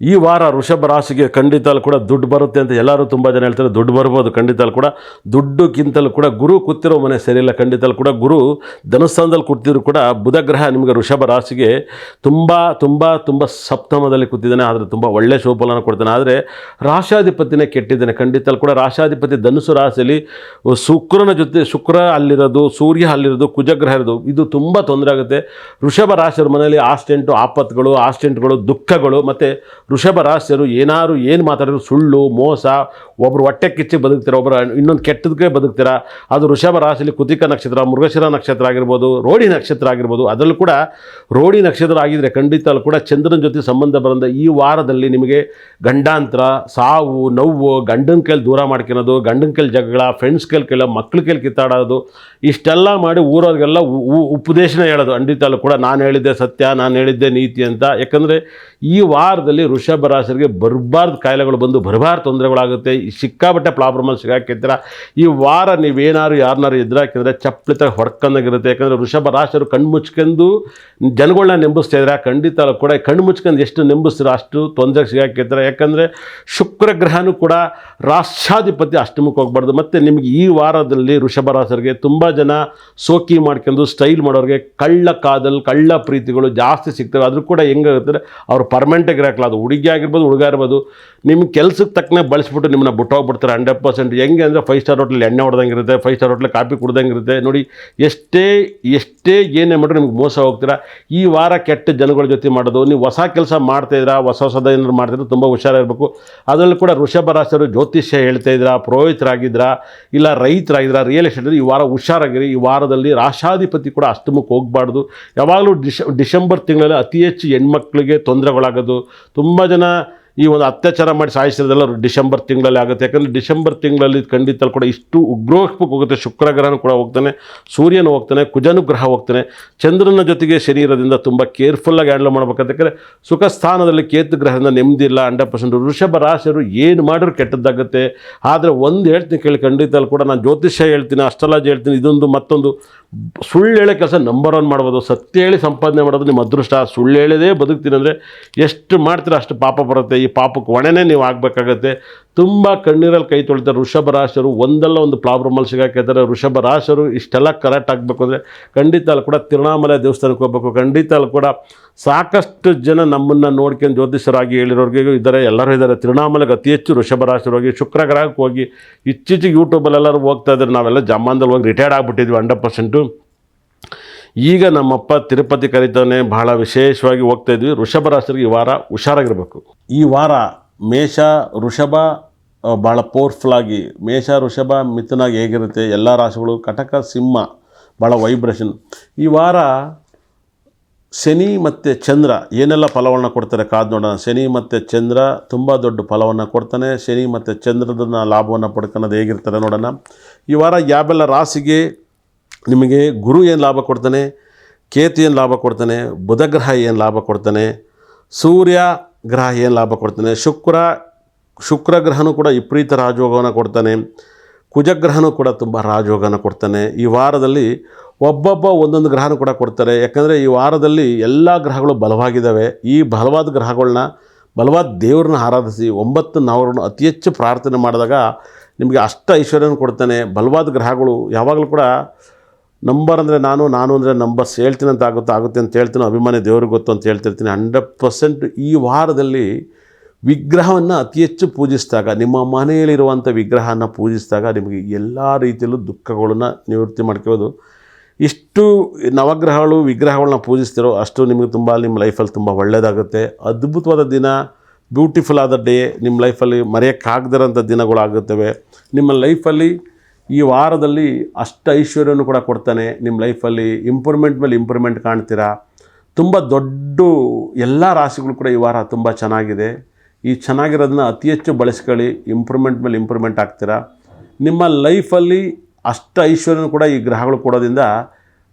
ಈ ವಾರ ಋಷಭ ರಾಶಿಗೆ ಖಂಡಿತಲ್ಲೂ ಕೂಡ ದುಡ್ಡು ಬರುತ್ತೆ ಅಂತ ಎಲ್ಲರೂ ತುಂಬ ಜನ ಹೇಳ್ತಾರೆ, ದುಡ್ಡು ಬರ್ಬೋದು ಖಂಡಿತ ಕೂಡ. ದುಡ್ಡುಕ್ಕಿಂತಲೂ ಕೂಡ ಗುರು ಕೂತಿರೋ ಮನೆ ಸರಿಯಿಲ್ಲ ಖಂಡಿತ ಕೂಡ ಗುರು ಧನಸ್ಥಾನದಲ್ಲಿ ಕೂತಿದ್ರು ಕೂಡ ಬುಧ ಗ್ರಹ ನಿಮಗೆ ಋಷಭ ರಾಶಿಗೆ ತುಂಬ ತುಂಬ ತುಂಬ ಸಪ್ತಮದಲ್ಲಿ ಕೂತಿದ್ದಾನೆ, ಆದರೆ ತುಂಬ ಒಳ್ಳೆ ಶೋಫಲನ ಕೊಡ್ತಾನೆ. ಆದರೆ ರಾಶಾಧಿಪತಿನೇ ಕೆಟ್ಟಿದ್ದಾನೆ ಖಂಡಿತ ಕೂಡ. ರಾಶಾಧಿಪತಿ ಧನುಸು ರಾಶಿಯಲ್ಲಿ ಶುಕ್ರನ ಜೊತೆ, ಶುಕ್ರ ಅಲ್ಲಿರೋದು, ಸೂರ್ಯ ಅಲ್ಲಿರೋದು, ಕುಜಗ್ರಹ ಇರೋದು, ಇದು ತುಂಬ ತೊಂದರೆ ಆಗುತ್ತೆ. ಋಷಭ ರಾಶಿಯವ್ರ ಮನೆಯಲ್ಲಿ ಆಸ್ಟೆಂಟು ಆಪತ್ತುಗಳು ಆಸ್ಟೆಂಟ್ಗಳು, ದುಃಖಗಳು, ಮತ್ತು ವೃಷಭ ರಾಶಿಯರು ಏನಾರು ಏನು ಮಾತಾಡಿದ್ರು, ಸುಳ್ಳು, ಮೋಸ ಒಬ್ಬರು ಹೊಟ್ಟೆ ಕಿಚ್ಚಿ ಬದುಕ್ತೀರ ಒಬ್ಬರು ಇನ್ನೊಂದು ಕೆಟ್ಟದಕ್ಕೆ ಬದುಕ್ತೀರ, ಅದು ಋಷಭ ರಾಶಿಯಲ್ಲಿ ಕುತಿಕ ನಕ್ಷತ್ರ, ಮೃಗಶಿರ ನಕ್ಷತ್ರ ಆಗಿರ್ಬೋದು, ರೋಡಿ ನಕ್ಷತ್ರ ಆಗಿರ್ಬೋದು, ಅದರಲ್ಲೂ ಕೂಡ ರೋಡಿ ನಕ್ಷತ್ರ ಆಗಿದ್ದರೆ ಖಂಡಿತ ಅಲ್ಲಿ ಕೂಡ ಚಂದ್ರನ ಜೊತೆ ಸಂಬಂಧ ಬರೋದ ಈ ವಾರದಲ್ಲಿ ನಿಮಗೆ ಗಂಡಾಂತರ, ಸಾವು, ನೋವು, ಗಂಡನ ಕೈಲಿ ದೂರ ಮಾಡ್ಕೊಳೋದು, ಗಂಡನ ಕೈಲಿ ಜಗಳ ಫ್ರೆಂಡ್ಸ್ ಕೈಲಿ ಕೇಳೋ, ಮಕ್ಳ ಕೈಲಿ ಕಿತ್ತಾಡೋದು ಇಷ್ಟೆಲ್ಲ ಮಾಡಿ ಊರವ್ರಿಗೆಲ್ಲ ಉಪದೇಶನ ಹೇಳೋದು. ಖಂಡಿತ ಕೂಡ ನಾನು ಹೇಳಿದ್ದೆ ಸತ್ಯ, ನಾನು ಹೇಳಿದ್ದೆ ನೀತಿ ಅಂತ. ಯಾಕಂದರೆ ಈ ವಾರದಲ್ಲಿ ಋಷಭ ರಾಶಿಗೆ ಬರಬಾರ್ದು ಕಾಯಿಲೆಗಳು ಬಂದು, ಬರಬಾರ್ದು ತೊಂದರೆಗಳಾಗುತ್ತೆ. ಸಿಕ್ಕಾಬಟ್ಟೆ ಪ್ರಾಬ್ಲಮಲ್ಲಿ ಸಿಗಾಕಿರ್ತೀರ. ಈ ವಾರ ನೀವೇನಾರು ಯಾರನ್ನಾರು ಎದುರಾಕಿದ್ರೆ ಚಪ್ಪಲಿ ತರ ಹೊಡ್ಕೊಂಡಾಗಿರುತ್ತೆ. ಯಾಕಂದರೆ ಋಷಭ ರಾಶರು ಕಣ್ಣು ಮುಚ್ಕೊಂಡು ಜನಗಳನ್ನ ನೆಂಬಿಸ್ತಾ ಇದ್ರೆ ಖಂಡಿತ ಕೂಡ ಕಣ್ಣು ಮುಚ್ಕೊಂಡು ಎಷ್ಟು ನೆಂಬಿಸ್ತೀರ ಅಷ್ಟು ತೊಂದರೆಗೆ ಸಿಗಾಕಿರ್ತಾರೆ. ಯಾಕಂದರೆ ಶುಕ್ರ ಗ್ರಹನೂ ಕೂಡ ರಾಷ್ಟ್ರಾಧಿಪತಿ ಅಷ್ಟಮಕ್ಕೆ ಹೋಗ್ಬಾರ್ದು. ಮತ್ತು ನಿಮಗೆ ಈ ವಾರದಲ್ಲಿ ಋಷಭ ರಾಶರಿಗೆ ತುಂಬ ಜನ ಸೋಕಿ ಮಾಡ್ಕೊಂಡು ಸ್ಟೈಲ್ ಮಾಡೋರಿಗೆ ಕಳ್ಳ ಕಾದಲ್, ಕಳ್ಳ ಪ್ರೀತಿಗಳು ಜಾಸ್ತಿ ಸಿಗ್ತವೆ. ಆದರೂ ಕೂಡ ಹೆಂಗಾಗುತ್ತೆ ಅವ್ರು ಪರ್ಮನೆಂಟಾಗಿ ಇರೋಕ್ಕಲ್ಲ. ಅದು ಹುಡುಗಿ ಆಗಿರ್ಬೋದು, ಹುಡುಗ ಇರ್ಬೋದು. ನಿಮ್ಮ ಕೆಲಸಕ್ಕೆ ತಕ್ಕನೆ ಬಳಸಿಬಿಟ್ಟು ನಿಮ್ಮನ್ನ ಬಿಟ್ಟೋಗ್ಬಿಡ್ತಾರೆ ಹಂಡ್ರೆಡ್ ಪರ್ಸೆಂಟ್ ಹೆಂಗೆ ಅಂದರೆ ಫೈವ್ ಸ್ಟಾರ್ ಹೋಟ್ಲಲ್ಲಿ ಎಣ್ಣೆ ಹೊಡೆದಂಗೆ ಇರುತ್ತೆ ಫೈವ್ ಸ್ಟಾರ್ ಹೋಟ್ಲಲ್ಲಿ ಕಾಫಿ ಕುಡ್ದಂಗೆ ಇರುತ್ತೆ ನೋಡಿ ಎಷ್ಟೇ ಎಷ್ಟೇ ಏನೇ ಮಾಡಿದ್ರು ನಿಮ್ಗೆ ಮೋಸ ಹೋಗ್ತೀರಾ ಈ ವಾರ ಕೆಟ್ಟ ಜನಗಳ ಜೊತೆ ಮಾಡೋದು ನೀವು ಹೊಸ ಕೆಲಸ ಮಾಡ್ತಾಯಿದ್ದೀರಾ ಹೊಸ ಹೊಸದ ಏನಾದ್ರು ಮಾಡ್ತಿದ್ರೆ ತುಂಬ ಹುಷಾರಿರಬೇಕು ಅದರಲ್ಲಿ ಕೂಡ ಋಷಭ ರಾಶಿಯವರು ಜ್ಯೋತಿಷ್ಯ ಹೇಳ್ತಾ ಇದ್ದೀರಾ ಪುರೋಹಿತರಾಗಿದ್ದೀರಾ ಇಲ್ಲ ರೈತರಾಗಿದ್ದೀರಾ ರಿಯಲ್ ಎಸ್ಟೇಟ್ ಈ ವಾರ ಹುಷಾರಾಗಿರಿ ಈ ವಾರದಲ್ಲಿ ರಾಷ್ಟ್ರಾಧಿಪತಿ ಕೂಡ ಅಷ್ಟಮಕ್ಕೆ ಹೋಗಬಾರ್ದು ಯಾವಾಗಲೂ ಡಿಶ ಡಿಸೆಂಬರ್ ತಿಂಗಳಲ್ಲಿ ಅತಿ ಹೆಚ್ಚು ಹೆಣ್ಮಕ್ಳಿಗೆ ತೊಂದರೆಗಳಾಗೋದು ತುಂಬ ಜನ ಈ ಒಂದು ಅತ್ಯಾಚಾರ ಮಾಡಿ ಸಾಯಿಸಿರೋದೆಲ್ಲ ಡಿಸೆಂಬರ್ ತಿಂಗಳಲ್ಲಿ ಆಗುತ್ತೆ. ಯಾಕಂದರೆ ಡಿಸೆಂಬರ್ ತಿಂಗಳಲ್ಲಿ ಖಂಡಿತ ಕೂಡ ಇಷ್ಟು ಉಗ್ರೋಷ್ಪಕ್ಕೆ ಹೋಗುತ್ತೆ. ಶುಕ್ರ ಗ್ರಹನೂ ಕೂಡ ಹೋಗ್ತಾನೆ, ಸೂರ್ಯನು ಹೋಗ್ತಾನೆ, ಕುಜನು ಗ್ರಹ ಹೋಗ್ತಾನೆ. ಚಂದ್ರನ ಜೊತೆಗೆ ಶರೀರದಿಂದ ತುಂಬ ಕೇರ್ಫುಲ್ಲಾಗಿ ಹ್ಯಾಂಡಲ್ ಮಾಡ್ಬೇಕಂತ ಯಾಕಂದರೆ ಸುಖ ಸ್ಥಾನದಲ್ಲಿ ಕೇತು ಗ್ರಹದಿಂದ ನೆಮ್ಮದಿ ಇಲ್ಲ, ಹಂಡ್ರೆಡ್ ಪರ್ಸೆಂಟ್ ವೃಷಭ ರಾಶಿಯರು ಏನು ಮಾಡಿದ್ರು ಕೆಟ್ಟದ್ದಾಗುತ್ತೆ. ಆದರೆ ಒಂದು ಹೇಳ್ತೀನಿ ಕೇಳಿ ಖಂಡಿತ ಕೂಡ ನಾನು ಜ್ಯೋತಿಷ್ಯ ಹೇಳ್ತೀನಿ ಅಷ್ಟಲಾಜಿ ಹೇಳ್ತೀನಿ, ಇದೊಂದು ಮತ್ತೊಂದು ಸುಳ್ಳು ಹೇಳೋ ಕೆಲಸ ನಂಬರ್ ಒನ್ ಮಾಡ್ಬೋದು. ಸತ್ಯ ಹೇಳಿ ಸಂಪಾದನೆ ಮಾಡೋದು ನಿಮ್ಮ ಅದೃಷ್ಟ. ಸುಳ್ಳು ಹೇಳದೇ ಬದುಕ್ತೀನಿ ಅಂದರೆ ಎಷ್ಟು ಮಾಡ್ತೀರ ಅಷ್ಟು ಪಾಪ ಬರುತ್ತೆ. ಈ ಪಾಪಕ್ಕೆ ಹೊಣೆನೇ ನೀವು ಆಗಬೇಕಾಗತ್ತೆ. ತುಂಬ ಕಣ್ಣೀರಲ್ಲಿ ಕೈ ತೊಳಿತಾರೆ ಋಷಭ ರಾಶರು ಒಂದಲ್ಲ ಒಂದು ಪ್ರಾಬ್ಲಮಲ್ಲಿ ಸಿಗಾಕಿದ್ದಾರೆ ಋಷಭ ರಾಶರು ಇಷ್ಟೆಲ್ಲ ಕರೆಕ್ಟ್ ಆಗಬೇಕು ಅಂದರೆ ಖಂಡಿತ ಅಲ್ಲಿ ಕೂಡ ತಿರುಣಾಮಲೆ ದೇವಸ್ಥಾನಕ್ಕೆ ಹೋಗ್ಬೇಕು. ಖಂಡಿತ ಅಲ್ಲಿ ಕೂಡ ಸಾಕಷ್ಟು ಜನ ನಮ್ಮನ್ನು ನೋಡ್ಕೊಂಡು ಜ್ಯೋತಿಷರಾಗಿ ಹೇಳಿರೋರಿಗೆ ಇದ್ದಾರೆ. ಎಲ್ಲರೂ ಇದ್ದಾರೆ. ತಿರುಣಾಮಲೆಗೆ ಅತಿ ಹೆಚ್ಚು ಋಷಭ ರಾಶಿಯರು ಹೋಗಿ, ಶುಕ್ರ ಗ್ರಹಕ್ಕೆ ಹೋಗಿ, ಇತ್ತೀಚೆಗೆ ಯೂಟ್ಯೂಬಲ್ಲೆಲ್ಲರೂ ಹೋಗ್ತಾ ಇದ್ದಾರೆ. ನಾವೆಲ್ಲ ಜಮಾನ್ದಲ್ಲಿ ಹೋಗಿ ರಿಟೈರ್ಡ್ ಆಗಿಬಿಟ್ಟಿದ್ವಿ ಹಂಡ್ರೆಡ್ ಪರ್ಸೆಂಟು ಈಗ ನಮ್ಮಪ್ಪ ತಿರುಪತಿ ಕರೀತಾನೆ ಬಹಳ ವಿಶೇಷವಾಗಿ ಹೋಗ್ತಾ ಇದ್ವಿ. ಋಷಭ ರಾಶಿಗೆ ಈ ವಾರ ಹುಷಾರಾಗಿರಬೇಕು. ಈ ವಾರ ಮೇಷ ಋಷಭ ಭಾಳ ಪವರ್ಫುಲ್ಲಾಗಿ ಮೇಷ ಋಷಭ ಮಿಥುನಾಗಿ ಹೇಗಿರುತ್ತೆ, ಎಲ್ಲ ರಾಶಿಗಳು, ಕಟಕ, ಸಿಂಹ ಭಾಳ ವೈಬ್ರೇಷನ್ ಈ ವಾರ ಶನಿ ಮತ್ತು ಚಂದ್ರ ಏನೆಲ್ಲ ಫಲವನ್ನು ಕೊಡ್ತಾರೆ ಕಾದು ನೋಡೋಣ. ಶನಿ ಮತ್ತು ಚಂದ್ರ ತುಂಬ ದೊಡ್ಡ ಫಲವನ್ನು ಕೊಡ್ತಾನೆ. ಶನಿ ಮತ್ತು ಚಂದ್ರದನ್ನ ಲಾಭವನ್ನು ಪಡ್ಕೊಳೋದು ಹೇಗಿರ್ತಾರೆ ನೋಡೋಣ. ಈ ವಾರ ಯಾವೆಲ್ಲ ರಾಶಿಗೆ ನಿಮಗೆ ಗುರು ಏನು ಲಾಭ ಕೊಡ್ತಾನೆ, ಕೇತು ಏನು ಲಾಭ ಕೊಡ್ತಾನೆ ಬುಧ ಗ್ರಹ ಏನು ಲಾಭ ಕೊಡ್ತಾನೆ, ಸೂರ್ಯ ಗ್ರಹ ಏನು ಲಾಭ ಕೊಡ್ತಾನೆ, ಶುಕ್ರ ಶುಕ್ರ ಗ್ರಹನೂ ಕೂಡ ವಿಪರೀತ ರಾಜಯೋಗವನ್ನು ಕೊಡ್ತಾನೆ, ಕುಜಗ್ರಹನೂ ಕೂಡ ತುಂಬ ರಾಜಯೋಗನ ಕೊಡ್ತಾನೆ. ಈ ವಾರದಲ್ಲಿ ಒಬ್ಬೊಬ್ಬ ಒಂದೊಂದು ಗ್ರಹನೂ ಕೂಡ ಕೊಡ್ತಾರೆ. ಯಾಕಂದರೆ ಈ ವಾರದಲ್ಲಿ ಎಲ್ಲ ಗ್ರಹಗಳು ಬಲವಾಗಿದ್ದಾವೆ. ಈ ಬಲವಾದ ಗ್ರಹಗಳನ್ನ ಬಲವಾದ ದೇವ್ರನ್ನ ಆರಾಧಿಸಿ, ಒಂಬತ್ತು ನಾವರನ್ನು ಅತಿ ಹೆಚ್ಚು ಪ್ರಾರ್ಥನೆ ಮಾಡಿದಾಗ ನಿಮಗೆ ಅಷ್ಟ ಐಶ್ವರ್ಯನ ಕೊಡ್ತಾನೆ. ಬಲವಾದ ಗ್ರಹಗಳು ಯಾವಾಗಲೂ ಕೂಡ ನಂಬರ್ ಅಂದರೆ ನಾನು ನಾನು ಅಂದರೆ ನಂಬರ್ಸ್ ಹೇಳ್ತೀನಿ ಅಂತ ಆಗುತ್ತೆ ಆಗುತ್ತೆ ಅಂತ ಹೇಳ್ತೀನಿ, ಅಭಿಮಾನಿ ದೇವ್ರಿಗೆ ಗೊತ್ತು ಅಂತ ಹೇಳ್ತಿರ್ತೀನಿ. ಹಂಡ್ರೆಡ್ ಪರ್ಸೆಂಟ್ ಈ ವಾರದಲ್ಲಿ ವಿಗ್ರಹವನ್ನು ಅತಿ ಹೆಚ್ಚು ಪೂಜಿಸಿದಾಗ, ನಿಮ್ಮ ಮನೆಯಲ್ಲಿರುವಂಥ ವಿಗ್ರಹನ ಪೂಜಿಸಿದಾಗ ನಿಮಗೆ ಎಲ್ಲ ರೀತಿಯಲ್ಲೂ ದುಃಖಗಳನ್ನ ನಿವೃತ್ತಿ ಮಾಡ್ಕೋಬೋದು. ಇಷ್ಟು ನವಗ್ರಹಗಳು ವಿಗ್ರಹಗಳನ್ನ ಪೂಜಿಸ್ತಿರೋ ಅಷ್ಟು ನಿಮಗೆ ತುಂಬ, ನಿಮ್ಮ ಲೈಫಲ್ಲಿ ತುಂಬ ಒಳ್ಳೆಯದಾಗುತ್ತೆ ಅದ್ಭುತವಾದ ದಿನ, ಬ್ಯೂಟಿಫುಲ್ ಆದ ಡೇ, ನಿಮ್ಮ ಲೈಫಲ್ಲಿ ಮರೆಯೋಕ್ಕಾಗದಿರೋಂಥ ದಿನಗಳಾಗುತ್ತವೆ. ನಿಮ್ಮ ಲೈಫಲ್ಲಿ ಈ ವಾರದಲ್ಲಿ ಅಷ್ಟು ಐಶ್ವರ್ಯನೂ ಕೂಡ ಕೊಡ್ತಾನೆ. ನಿಮ್ಮ ಲೈಫಲ್ಲಿ ಇಂಪ್ರೂವ್ಮೆಂಟ್ ಮೇಲೆ ಇಂಪ್ರೂವ್ಮೆಂಟ್ ಕಾಣ್ತೀರಾ? ತುಂಬ ದೊಡ್ಡ ಎಲ್ಲ ರಾಶಿಗಳು ಕೂಡ ಈ ವಾರ ತುಂಬ ಚೆನ್ನಾಗಿದೆ. ಈ ಚೆನ್ನಾಗಿರೋದನ್ನ ಅತಿ ಹೆಚ್ಚು ಬಳಸ್ಕೊಳ್ಳಿ. ಇಂಪ್ರೂವ್ಮೆಂಟ್ ಮೇಲೆ ಇಂಪ್ರೂವ್ಮೆಂಟ್ ಆಗ್ತೀರಾ? ನಿಮ್ಮ ಲೈಫಲ್ಲಿ ಅಷ್ಟ ಐಶ್ವರ್ಯನೂ ಕೂಡ ಈ ಗ್ರಹಗಳು ಕೊಡೋದ್ರಿಂದ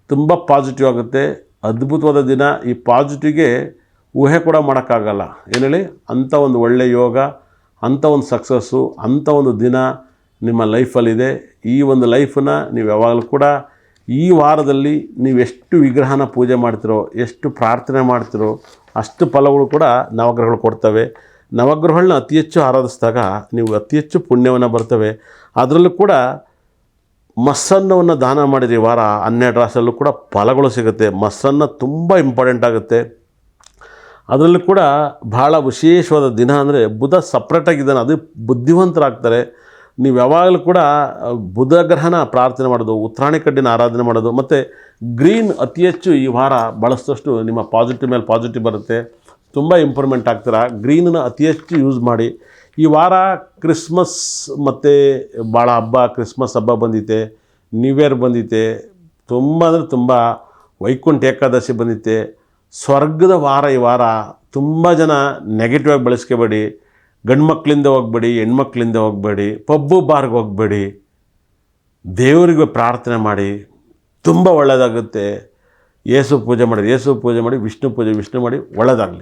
ತುಂಬ ಪಾಸಿಟಿವ್ ಆಗುತ್ತೆ. ಅದ್ಭುತವಾದ ದಿನ. ಈ ಪಾಸಿಟಿವ್ಗೆ ಊಹೆ ಕೂಡ ಮಾಡೋಕ್ಕಾಗಲ್ಲ. ಏನು ಹೇಳಿ? ಅಂಥ ಒಂದು ಒಳ್ಳೆಯ ಯೋಗ, ಅಂಥ ಒಂದು ಸಕ್ಸಸ್ಸು, ಅಂಥ ಒಂದು ದಿನ. ನಿಮ್ಮ ಲೈಫಲ್ಲಿದೆ. ಈ ಒಂದು ಲೈಫನ್ನ ನೀವು ಯಾವಾಗಲೂ ಕೂಡ ಈ ವಾರದಲ್ಲಿ ನೀವು ಎಷ್ಟು ವಿಗ್ರಹನ ಪೂಜೆ ಮಾಡ್ತಿರೋ, ಎಷ್ಟು ಪ್ರಾರ್ಥನೆ ಮಾಡ್ತಿರೋ, ಅಷ್ಟು ಫಲಗಳು ಕೂಡ ನವಗ್ರಹಗಳು ಕೊಡ್ತವೆ. ನವಗ್ರಹಗಳನ್ನ ಅತಿ ಹೆಚ್ಚು ಆರಾಧಿಸಿದಾಗ ನೀವು ಅತಿ ಹೆಚ್ಚು ಪುಣ್ಯವನ್ನು ಬರ್ತವೆ. ಅದರಲ್ಲೂ ಕೂಡ ಮಸ್ಸನ್ನವನ್ನು ದಾನ ಮಾಡಿದ್ರಿ ವಾರ ಹನ್ನೆರಡು ರಾಶಿಯಲ್ಲೂ ಕೂಡ ಫಲಗಳು ಸಿಗುತ್ತೆ. ಮಸ್ಸನ್ನು ತುಂಬ ಇಂಪಾರ್ಟೆಂಟ್ ಆಗುತ್ತೆ. ಅದರಲ್ಲೂ ಕೂಡ ಭಾಳ ವಿಶೇಷವಾದ ದಿನ ಅಂದರೆ ಬುಧ ಸಪ್ರೇಟಾಗಿದ್ದಾನೆ ಅದು ಬುದ್ಧಿವಂತರಾಗ್ತಾರೆ. ನೀವು ಯಾವಾಗಲೂ ಕೂಡ ಬುಧಗ್ರಹನ ಬುಧ ಗ್ರಹನ ಪ್ರಾರ್ಥನೆ ಮಾಡೋದು, ಉತ್ತರಾಣಿ ಕಡ್ಡಿನ ಆರಾಧನೆ ಮಾಡೋದು, ಮತ್ತು ಗ್ರೀನ್ ಅತಿ ಹೆಚ್ಚು ಈ ವಾರ ಬಳಸಿದಷ್ಟು ನಿಮ್ಮ ಪಾಸಿಟಿವ್ ಮೇಲೆ ಪಾಸಿಟಿವ್ ಬರುತ್ತೆ. ತುಂಬ ಇಂಪ್ರೂವ್ಮೆಂಟ್ ಆಗ್ತೀರಾ? ಗ್ರೀನನ್ನು ಅತಿ ಹೆಚ್ಚು ಯೂಸ್ ಮಾಡಿ. ಈ ವಾರ ಕ್ರಿಸ್ಮಸ್ ಮತ್ತು ಭಾಳ ಹಬ್ಬ ಕ್ರಿಸ್ಮಸ್ ಹಬ್ಬ ಬಂದಿದೆ ನ್ಯೂ ಇಯರ್ ಬಂದಿದೆ ತುಂಬ ಅಂದರೆ ತುಂಬ ವೈಕುಂಠ ಏಕಾದಶಿ ಬಂದಿತ್ತೆ. ಸ್ವರ್ಗದ ವಾರ ಈ ವಾರ ತುಂಬ ಜನ ನೆಗೆಟಿವ್ ಆಗಿ ಬಳಸ್ಕೋಬೇಡಿ. ಗಂಡು ಮಕ್ಕಳಿಂದ ಹೋಗಬೇಡಿ, ಹೆಣ್ಮಕ್ಳಿಂದ ಹೋಗಬೇಡಿ, ಪಬ್ಬು ಬಾರ್ಗೆ ಹೋಗಬೇಡಿ, ದೇವರಿಗೆ ಪ್ರಾರ್ಥನೆ ಮಾಡಿ, ತುಂಬ ಒಳ್ಳೆಯದಾಗುತ್ತೆ ಯೇಸು ಪೂಜೆ ಮಾಡಿ ಯೇಸು ಪೂಜೆ ಮಾಡಿ, ವಿಷ್ಣು ಪೂಜೆ, ವಿಷ್ಣು ಮಾಡಿ ಒಳ್ಳೆಯದಾಗಲಿ